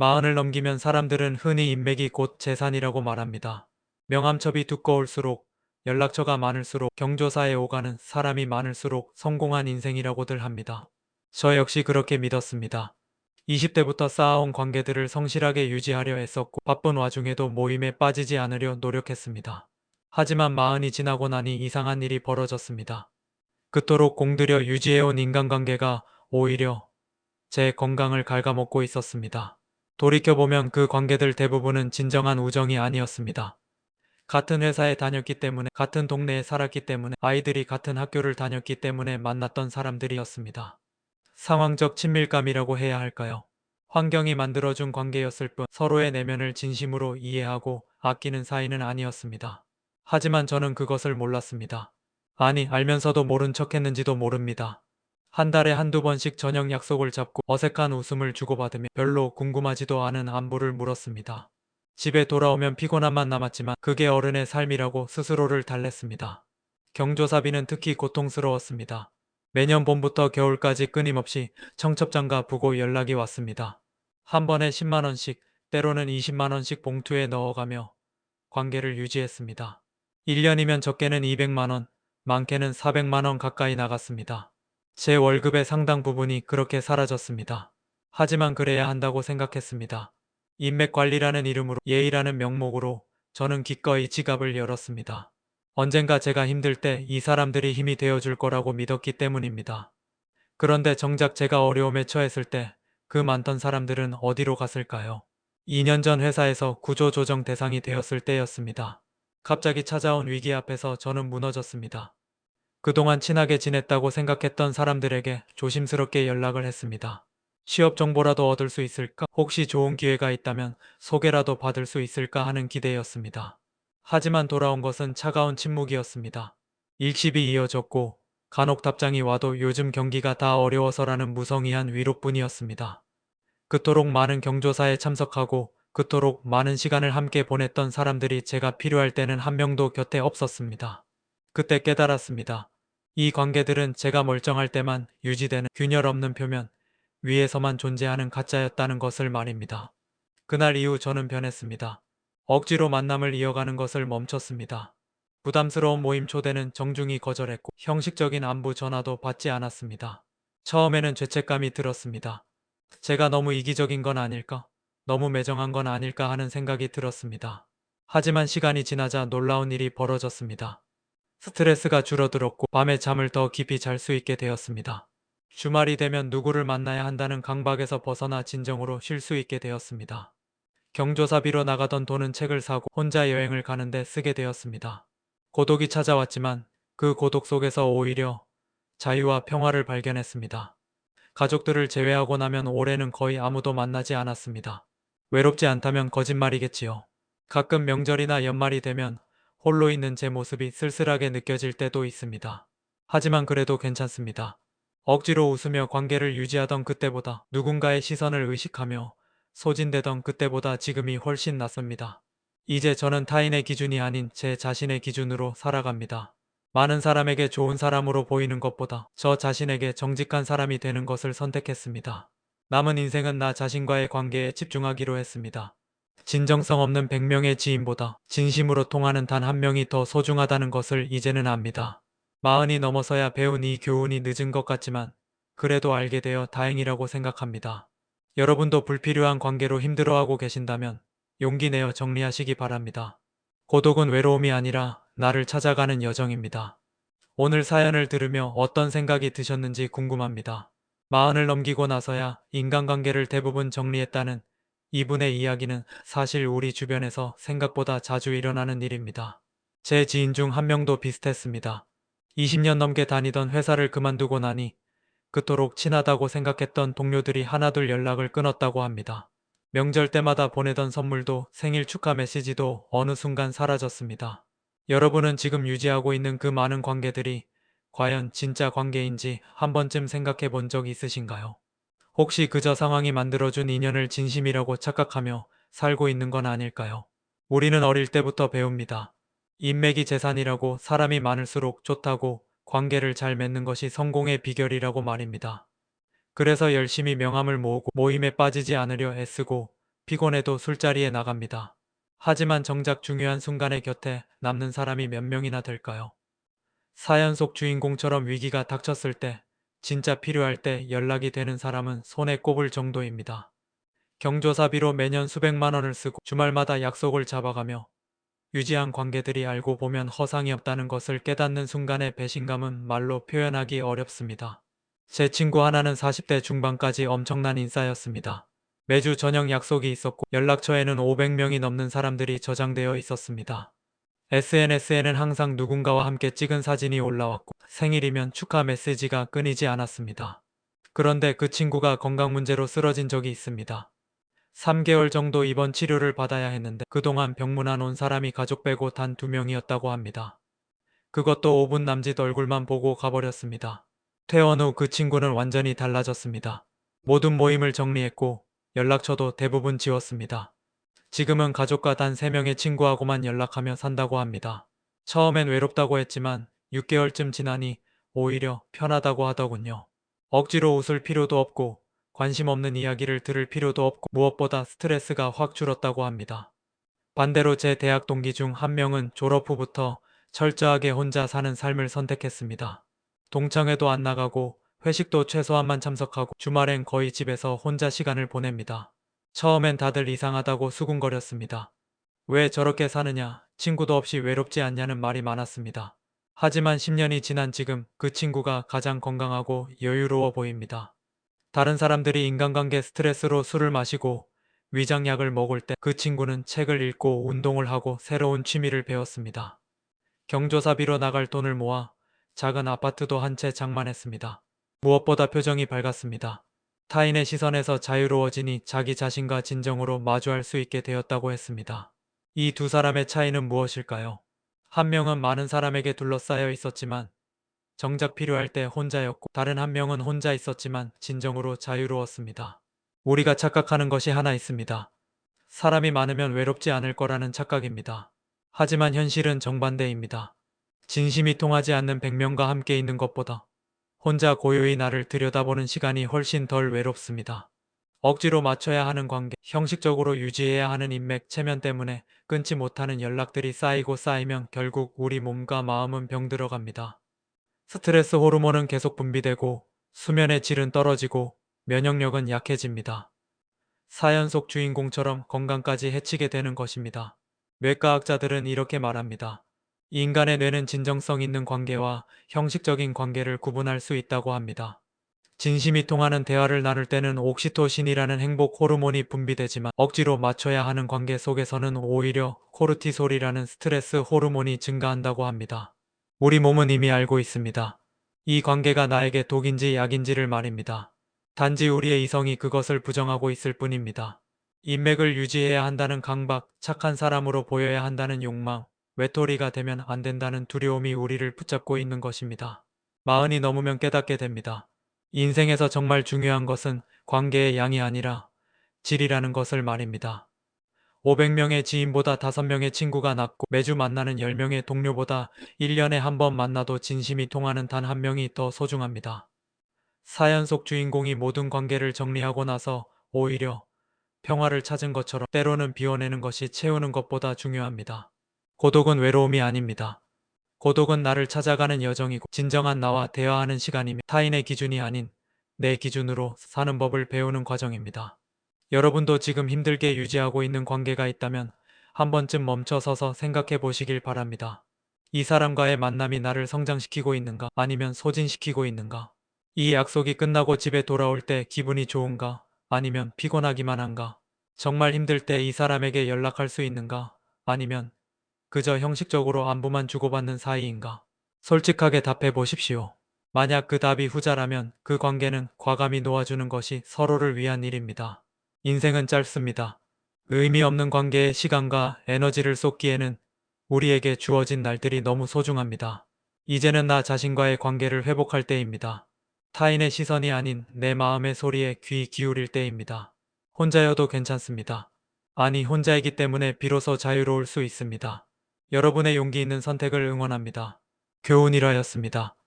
마흔을 넘기면 사람들은 흔히 인맥이 곧 재산이라고 말합니다. 명함첩이 두꺼울수록 연락처가 많을수록 경조사에 오가는 사람이 많을수록 성공한 인생이라고들 합니다. 저 역시 그렇게 믿었습니다. 20대부터 쌓아온 관계들을 성실하게 유지하려 애썼고 바쁜 와중에도 모임에 빠지지 않으려 노력했습니다. 하지만 마흔이 지나고 나니 이상한 일이 벌어졌습니다. 그토록 공들여 유지해온 인간관계가 오히려 제 건강을 갉아먹고 있었습니다. 돌이켜보면 그 관계들 대부분은 진정한 우정이 아니었습니다. 같은 회사에 다녔기 때문에 같은 동네에 살았기 때문에 아이들이 같은 학교를 다녔기 때문에 만났던 사람들이었습니다. 상황적 친밀감이라고 해야 할까요? 환경이 만들어준 관계였을 뿐 서로의 내면을 진심으로 이해하고 아끼는 사이는 아니었습니다. 하지만 저는 그것을 몰랐습니다. 아니, 알면서도 모른 척 했는지도 모릅니다. 한 달에 한두 번씩 저녁 약속을 잡고 어색한 웃음을 주고받으며 별로 궁금하지도 않은 안부를 물었습니다. 집에 돌아오면 피곤함만 남았지만 그게 어른의 삶이라고 스스로를 달랬습니다. 경조사비는 특히 고통스러웠습니다. 매년 봄부터 겨울까지 끊임없이 청첩장과 부고 연락이 왔습니다. 한 번에 10만원씩, 때로는 20만원씩 봉투에 넣어가며 관계를 유지했습니다. 1년이면 적게는 200만원, 많게는 400만원 가까이 나갔습니다. 제 월급의 상당 부분이 그렇게 사라졌습니다. 하지만 그래야 한다고 생각했습니다. 인맥 관리라는 이름으로 예의라는 명목으로 저는 기꺼이 지갑을 열었습니다. 언젠가 제가 힘들 때 이 사람들이 힘이 되어줄 거라고 믿었기 때문입니다. 그런데 정작 제가 어려움에 처했을 때 그 많던 사람들은 어디로 갔을까요? 2년 전 회사에서 구조조정 대상이 되었을 때였습니다. 갑자기 찾아온 위기 앞에서 저는 무너졌습니다. 그동안 친하게 지냈다고 생각했던 사람들에게 조심스럽게 연락을 했습니다. 취업 정보라도 얻을 수 있을까? 혹시 좋은 기회가 있다면 소개라도 받을 수 있을까 하는 기대였습니다. 하지만 돌아온 것은 차가운 침묵이었습니다. 일십이 이어졌고 간혹 답장이 와도 요즘 경기가 다 어려워서라는 무성의한 위로뿐이었습니다. 그토록 많은 경조사에 참석하고 그토록 많은 시간을 함께 보냈던 사람들이 제가 필요할 때는 한 명도 곁에 없었습니다. 그때 깨달았습니다. 이 관계들은 제가 멀쩡할 때만 유지되는 균열 없는 표면 위에서만 존재하는 가짜였다는 것을 말입니다. 그날 이후 저는 변했습니다. 억지로 만남을 이어가는 것을 멈췄습니다. 부담스러운 모임 초대는 정중히 거절했고 형식적인 안부 전화도 받지 않았습니다. 처음에는 죄책감이 들었습니다. 제가 너무 이기적인 건 아닐까? 너무 매정한 건 아닐까 하는 생각이 들었습니다. 하지만 시간이 지나자 놀라운 일이 벌어졌습니다. 스트레스가 줄어들었고 밤에 잠을 더 깊이 잘 수 있게 되었습니다. 주말이 되면 누구를 만나야 한다는 강박에서 벗어나 진정으로 쉴 수 있게 되었습니다. 경조사비로 나가던 돈은 책을 사고 혼자 여행을 가는데 쓰게 되었습니다. 고독이 찾아왔지만 그 고독 속에서 오히려 자유와 평화를 발견했습니다. 가족들을 제외하고 나면 올해는 거의 아무도 만나지 않았습니다. 외롭지 않다면 거짓말이겠지요. 가끔 명절이나 연말이 되면 홀로 있는 제 모습이 쓸쓸하게 느껴질 때도 있습니다. 하지만 그래도 괜찮습니다. 억지로 웃으며 관계를 유지하던 그때보다 누군가의 시선을 의식하며 소진되던 그때보다 지금이 훨씬 낫습니다. 이제 저는 타인의 기준이 아닌 제 자신의 기준으로 살아갑니다. 많은 사람에게 좋은 사람으로 보이는 것보다 저 자신에게 정직한 사람이 되는 것을 선택했습니다. 남은 인생은 나 자신과의 관계에 집중하기로 했습니다. 진정성 없는 100명의 지인보다 진심으로 통하는 단 한 명이 더 소중하다는 것을 이제는 압니다. 마흔이 넘어서야 배운 이 교훈이 늦은 것 같지만 그래도 알게 되어 다행이라고 생각합니다. 여러분도 불필요한 관계로 힘들어하고 계신다면 용기 내어 정리하시기 바랍니다. 고독은 외로움이 아니라 나를 찾아가는 여정입니다. 오늘 사연을 들으며 어떤 생각이 드셨는지 궁금합니다. 마흔을 넘기고 나서야 인간관계를 대부분 정리했다는 이분의 이야기는 사실 우리 주변에서 생각보다 자주 일어나는 일입니다. 제 지인 중 한 명도 비슷했습니다. 20년 넘게 다니던 회사를 그만두고 나니 그토록 친하다고 생각했던 동료들이 하나둘 연락을 끊었다고 합니다. 명절 때마다 보내던 선물도 생일 축하 메시지도 어느 순간 사라졌습니다. 여러분은 지금 유지하고 있는 그 많은 관계들이 과연 진짜 관계인지 한 번쯤 생각해 본 적 있으신가요? 혹시 그저 상황이 만들어준 인연을 진심이라고 착각하며 살고 있는 건 아닐까요? 우리는 어릴 때부터 배웁니다. 인맥이 재산이라고 사람이 많을수록 좋다고 관계를 잘 맺는 것이 성공의 비결이라고 말입니다. 그래서 열심히 명함을 모으고 모임에 빠지지 않으려 애쓰고 피곤해도 술자리에 나갑니다. 하지만 정작 중요한 순간에 곁에 남는 사람이 몇 명이나 될까요? 사연 속 주인공처럼 위기가 닥쳤을 때, 진짜 필요할 때 연락이 되는 사람은 손에 꼽을 정도입니다. 경조사비로 매년 수백만 원을 쓰고 주말마다 약속을 잡아가며 유지한 관계들이 알고 보면 허상이 없다는 것을 깨닫는 순간의 배신감은 말로 표현하기 어렵습니다. 제 친구 하나는 40대 중반까지 엄청난 인싸였습니다. 매주 저녁 약속이 있었고 연락처에는 500명이 넘는 사람들이 저장되어 있었습니다. SNS에는 항상 누군가와 함께 찍은 사진이 올라왔고 생일이면 축하 메시지가 끊이지 않았습니다. 그런데 그 친구가 건강 문제로 쓰러진 적이 있습니다. 3개월 정도 입원 치료를 받아야 했는데 그동안 병문안 온 사람이 가족 빼고 단 두 명이었다고 합니다. 그것도 5분 남짓 얼굴만 보고 가버렸습니다. 퇴원 후 그 친구는 완전히 달라졌습니다. 모든 모임을 정리했고 연락처도 대부분 지웠습니다. 지금은 가족과 단 3명의 친구하고만 연락하며 산다고 합니다. 처음엔 외롭다고 했지만 6개월쯤 지나니 오히려 편하다고 하더군요. 억지로 웃을 필요도 없고 관심 없는 이야기를 들을 필요도 없고 무엇보다 스트레스가 확 줄었다고 합니다. 반대로 제 대학 동기 중 한 명은 졸업 후부터 철저하게 혼자 사는 삶을 선택했습니다. 동창회도 안 나가고 회식도 최소한만 참석하고 주말엔 거의 집에서 혼자 시간을 보냅니다. 처음엔 다들 이상하다고 수군거렸습니다. 왜 저렇게 사느냐, 친구도 없이 외롭지 않냐는 말이 많았습니다. 하지만 10년이 지난 지금 그 친구가 가장 건강하고 여유로워 보입니다. 다른 사람들이 인간관계 스트레스로 술을 마시고 위장약을 먹을 때 그 친구는 책을 읽고 운동을 하고 새로운 취미를 배웠습니다. 경조사비로 나갈 돈을 모아 작은 아파트도 한 채 장만했습니다. 무엇보다 표정이 밝았습니다. 타인의 시선에서 자유로워지니 자기 자신과 진정으로 마주할 수 있게 되었다고 했습니다. 이 두 사람의 차이는 무엇일까요? 한 명은 많은 사람에게 둘러싸여 있었지만 정작 필요할 때 혼자였고 다른 한 명은 혼자 있었지만 진정으로 자유로웠습니다. 우리가 착각하는 것이 하나 있습니다. 사람이 많으면 외롭지 않을 거라는 착각입니다. 하지만 현실은 정반대입니다. 진심이 통하지 않는 100명과 함께 있는 것보다 혼자 고요히 나를 들여다보는 시간이 훨씬 덜 외롭습니다. 억지로 맞춰야 하는 관계, 형식적으로 유지해야 하는 인맥, 체면 때문에 끊지 못하는 연락들이 쌓이고 쌓이면 결국 우리 몸과 마음은 병들어 갑니다. 스트레스 호르몬은 계속 분비되고 수면의 질은 떨어지고 면역력은 약해집니다. 사연 속 주인공처럼 건강까지 해치게 되는 것입니다. 뇌과학자들은 이렇게 말합니다. 인간의 뇌는 진정성 있는 관계와 형식적인 관계를 구분할 수 있다고 합니다. 진심이 통하는 대화를 나눌 때는 옥시토신이라는 행복 호르몬이 분비되지만 억지로 맞춰야 하는 관계 속에서는 오히려 코르티솔이라는 스트레스 호르몬이 증가한다고 합니다. 우리 몸은 이미 알고 있습니다. 이 관계가 나에게 독인지 약인지를 말입니다. 단지 우리의 이성이 그것을 부정하고 있을 뿐입니다. 인맥을 유지해야 한다는 강박, 착한 사람으로 보여야 한다는 욕망, 외톨이가 되면 안 된다는 두려움이 우리를 붙잡고 있는 것입니다. 마흔이 넘으면 깨닫게 됩니다. 인생에서 정말 중요한 것은 관계의 양이 아니라 질이라는 것을 말입니다. 500명의 지인보다 5명의 친구가 낫고 매주 만나는 10명의 동료보다 1년에 한 번 만나도 진심이 통하는 단 한 명이 더 소중합니다. 사연 속 주인공이 모든 관계를 정리하고 나서 오히려 평화를 찾은 것처럼 때로는 비워내는 것이 채우는 것보다 중요합니다. 고독은 외로움이 아닙니다. 고독은 나를 찾아가는 여정이고 진정한 나와 대화하는 시간이며 타인의 기준이 아닌 내 기준으로 사는 법을 배우는 과정입니다. 여러분도 지금 힘들게 유지하고 있는 관계가 있다면 한 번쯤 멈춰 서서 생각해 보시길 바랍니다. 이 사람과의 만남이 나를 성장시키고 있는가 아니면 소진시키고 있는가? 이 약속이 끝나고 집에 돌아올 때 기분이 좋은가 아니면 피곤하기만 한가? 정말 힘들 때 이 사람에게 연락할 수 있는가 아니면 그저 형식적으로 안부만 주고받는 사이인가? 솔직하게 답해 보십시오. 만약 그 답이 후자라면 그 관계는 과감히 놓아주는 것이 서로를 위한 일입니다. 인생은 짧습니다. 의미 없는 관계에 시간과 에너지를 쏟기에는 우리에게 주어진 날들이 너무 소중합니다. 이제는 나 자신과의 관계를 회복할 때입니다. 타인의 시선이 아닌 내 마음의 소리에 귀 기울일 때입니다. 혼자여도 괜찮습니다. 아니, 혼자이기 때문에 비로소 자유로울 수 있습니다. 여러분의 용기 있는 선택을 응원합니다. 교훈이라였습니다.